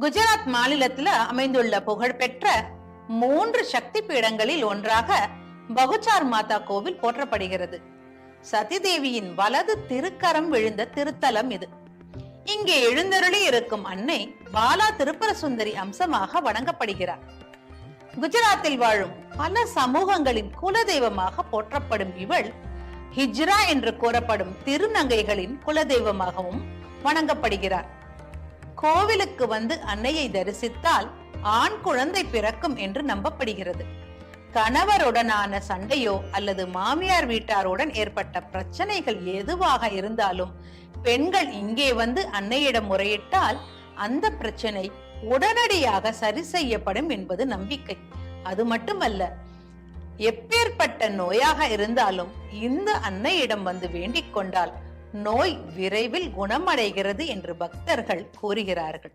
குஜராத் மாநிலத்துல அமைந்துள்ள புகழ்பெற்ற மூன்று சக்தி பீடங்களில் ஒன்றாக பகுச்சார் மாதா கோவில் போற்றப்படுகிறது. சதிதேவியின் வலது திருக்கரம் விழுந்த திருத்தலம் இது. இங்கே எழுந்தருளி இருக்கும் அன்னை பாலா திருப்பர சுந்தரி அம்சமாக வணங்கப்படுகிறார். குஜராத்தில் வாழும் பல சமூகங்களின் குலதெய்வமாக போற்றப்படும் இவள் ஹிஜ்ரா என்று கூறப்படும் திருநங்கைகளின் குலதெய்வமாகவும் வணங்கப்படுகிறார். கோவிலுக்கு வந்து அன்னையை தரிசித்தால் ஆண் குழந்தை பிறக்கும் என்று நம்பப்படுகிறது. கணவருடனான சண்டையோ அல்லது மாமியார் வீட்டாருடன் ஏற்பட்ட பிரச்சனைகள் எதுவாக இருந்தாலும் பெண்கள் இங்கே வந்து அன்னையிடம் முறையிட்டால் அந்த பிரச்சனை உடனடியாக சரி செய்யப்படும் என்பது நம்பிக்கை. அது மட்டுமல்ல எப்பேற்பட்ட நோயாக இருந்தாலும் இந்த அன்னையிடம் வந்து வேண்டிக் கொண்டால் நோய் விரைவில் குணமடைகிறது என்று பக்தர்கள் கூறுகிறார்கள்.